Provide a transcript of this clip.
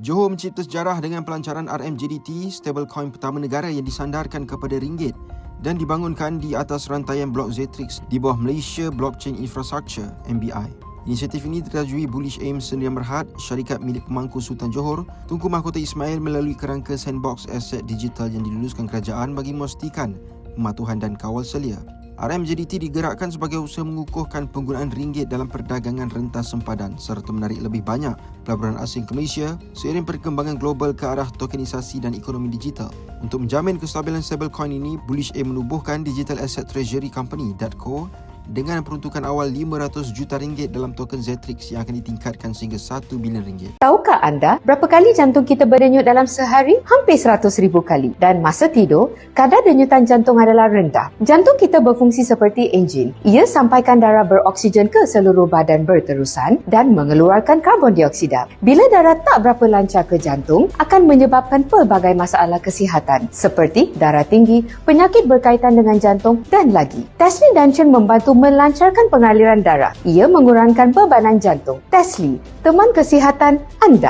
Johor mencipta sejarah dengan pelancaran RMJDT, stablecoin pertama negara yang disandarkan kepada ringgit dan dibangunkan di atas rantaian blok Zetrix di bawah Malaysia Blockchain Infrastructure MBI. Inisiatif ini diterajui Bullish Aim Sdn Berhad, syarikat milik pemangku Sultan Johor, Tunku Mahkota Ismail melalui kerangka sandbox aset digital yang diluluskan kerajaan bagi memastikan pematuhan dan kawal selia. RMJDT digerakkan sebagai usaha mengukuhkan penggunaan ringgit dalam perdagangan rentas sempadan serta menarik lebih banyak pelaburan asing ke Malaysia seiring perkembangan global ke arah tokenisasi dan ekonomi digital. Untuk menjamin kestabilan stablecoin ini, Bullish Aim menubuhkan Digital Asset Treasury Company (DATCO) dengan peruntukan awal 500 juta ringgit dalam token Zetrix yang akan ditingkatkan sehingga 1 bilion ringgit. Tahukah anda berapa kali jantung kita berdenyut dalam sehari? Hampir 100 ribu kali. Dan masa tidur, kadar denyutan jantung adalah rendah. Jantung kita berfungsi seperti enjin. Ia sampaikan darah beroksigen ke seluruh badan berterusan dan mengeluarkan karbon dioksida. Bila darah tak berapa lancar ke jantung, akan menyebabkan pelbagai masalah kesihatan seperti darah tinggi, penyakit berkaitan dengan jantung dan lagi. Tesli Danchan membantu melancarkan pengaliran darah. Ia mengurangkan bebanan jantung. Tesli, teman kesihatan anda.